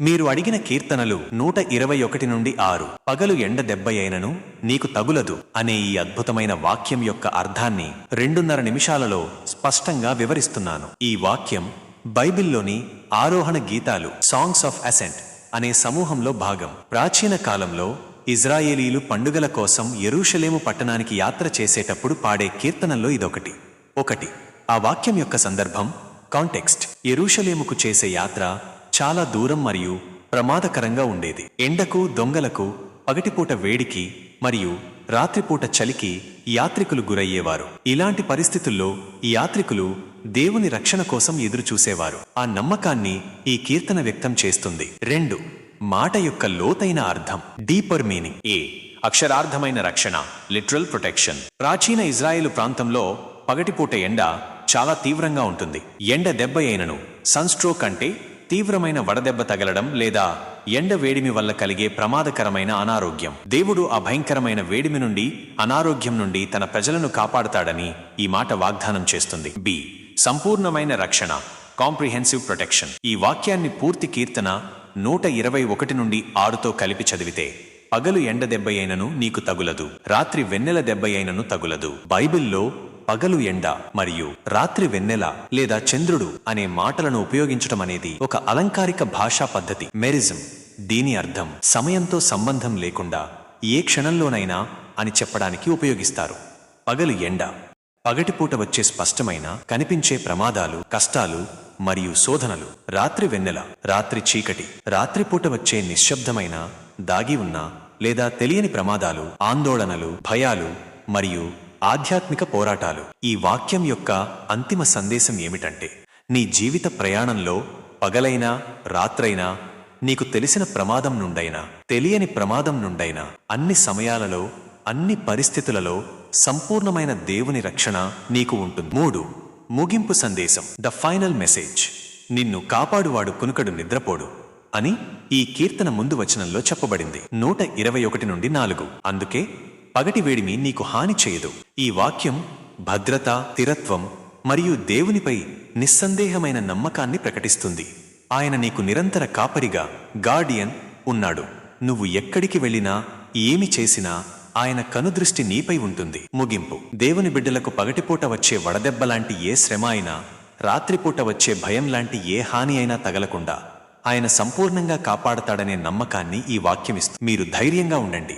మీరు అడిగిన కీర్తనలు నూట ఇరవై ఒకటి నుండి ఆరు. పగలు ఎండ దెబ్బ అయినను నీకు తగులదు అనే ఈ అద్భుతమైన వాక్యం యొక్క అర్థాన్ని రెండున్నర నిమిషాలలో స్పష్టంగా వివరిస్తున్నాను. ఈ వాక్యం బైబిల్లోని ఆరోహణ గీతాలు సాంగ్స్ ఆఫ్ అసెంట్ అనే సమూహంలో భాగం. ప్రాచీన కాలంలో ఇజ్రాయేలీలు పండుగల కోసం ఎరూషలేము పట్టణానికి యాత్ర చేసేటప్పుడు పాడే కీర్తనల్లో ఇదొకటి. ఒకటి. ఆ వాక్యం యొక్క సందర్భం కాంటెక్స్ట్. ఎరూషలేముకు చేసే యాత్ర చాలా దూరం మరియు ప్రమాదకరంగా ఉండేది. ఎండకు దొంగలకు పగటిపూట వేడికి మరియు రాత్రిపూట చలికి యాత్రికులు గురయ్యేవారు. ఇలాంటి పరిస్థితుల్లో ఈ యాత్రికులు దేవుని రక్షణ కోసం ఎదురుచూసేవారు. ఆ నమ్మకాన్ని ఈ కీర్తన వ్యక్తం చేస్తుంది. రెండు మాట యొక్క లోతైన అర్థం. డీపర్ మీనింగ్ ఏ అక్షరార్థమైన రక్షణ. లిటరల్ ప్రొటెక్షన్ ప్రాచీన ఇజ్రాయేలు ప్రాంతంలో పగటిపూట ఎండ చాలా తీవ్రంగా ఉంటుంది. ఎండ దెబ్బ అయినను సన్స్ట్రోక్ అంటే తీవ్రమైన వడదెబ్బ తగలడం లేదా ఎండ వేడిమి వల్ల కలిగే ప్రమాదకరమైన అనారోగ్యం. దేవుడు ఆ భయంకరమైన వేడిమి నుండి అనారోగ్యం నుండి తన ప్రజలను కాపాడతాడని ఈ మాట వాగ్దానం చేస్తుంది. బి. సంపూర్ణమైన రక్షణ కాంప్రిహెన్సివ్ ప్రొటెక్షన్. ఈ వాక్యాన్ని పూర్తి కీర్తన నూట ఇరవై ఒకటి నుండి ఆరుతో కలిపి చదివితే పగలు ఎండ దెబ్బ అయినను నీకు తగులదు రాత్రి వెన్నెల దెబ్బ అయినను తగులదు. బైబిల్లో పగలు ఎండ మరియు రాత్రి వెన్నెల లేదా చంద్రుడు అనే మాటలను ఉపయోగించడం అనేది ఒక అలంకారిక భాషా పద్ధతి. మెరిజం దీని అర్థం సమయంతో సంబంధం లేకుండా ఏ క్షణంలోనైనా అని చెప్పడానికి ఉపయోగిస్తారు. పగలు ఎండ పగటిపూట వచ్చే స్పష్టమైన కనిపించే ప్రమాదాలు కష్టాలు మరియు శోధనలు. రాత్రి వెన్నెల రాత్రి చీకటి రాత్రిపూట వచ్చే నిశ్శబ్దమైన దాగి ఉన్న లేదా తెలియని ప్రమాదాలు ఆందోళనలు భయాలు మరియు ఆధ్యాత్మిక పోరాటాలు. ఈ వాక్యం యొక్క అంతిమ సందేశం ఏమిటంటే నీ జీవిత ప్రయాణంలో పగలైనా రాత్రైనా నీకు తెలిసిన ప్రమాదం నుండైనా తెలియని ప్రమాదం నుండైనా అన్ని సమయాలలో అన్ని పరిస్థితులలో సంపూర్ణమైన దేవుని రక్షణ నీకు ఉంటుంది. మూడు ముగింపు సందేశం. The final message. నిన్ను కాపాడువాడు కునుకడు నిద్రపోడు అని ఈ కీర్తన ముందు వచనంలో చెప్పబడింది. నూట ఇరవై ఒకటి నుండి నాలుగు. అందుకే పగటి వేడిమి నీకు హాని చేయదు. ఈ వాక్యం భద్రత స్థిరత్వం మరియు దేవునిపై నిస్సందేహమైన నమ్మకాన్ని ప్రకటిస్తుంది. ఆయన నీకు నిరంతర కాపరిగా గార్డియన్ ఉన్నాడు. నువ్వు ఎక్కడికి వెళ్ళినా ఏమి చేసినా ఆయన కనుదృష్టి నీపై ఉంటుంది. ముగింపు. దేవుని బిడ్డలకు పగటిపూట వచ్చే వడదెబ్బ లాంటి ఏ శ్రమ అయినా రాత్రిపూట వచ్చే భయం లాంటి ఏ హాని అయినా తగలకుండా ఆయన సంపూర్ణంగా కాపాడతాడనే నమ్మకాన్ని ఈ వాక్యమిస్తుంది మీరు ధైర్యంగా ఉండండి.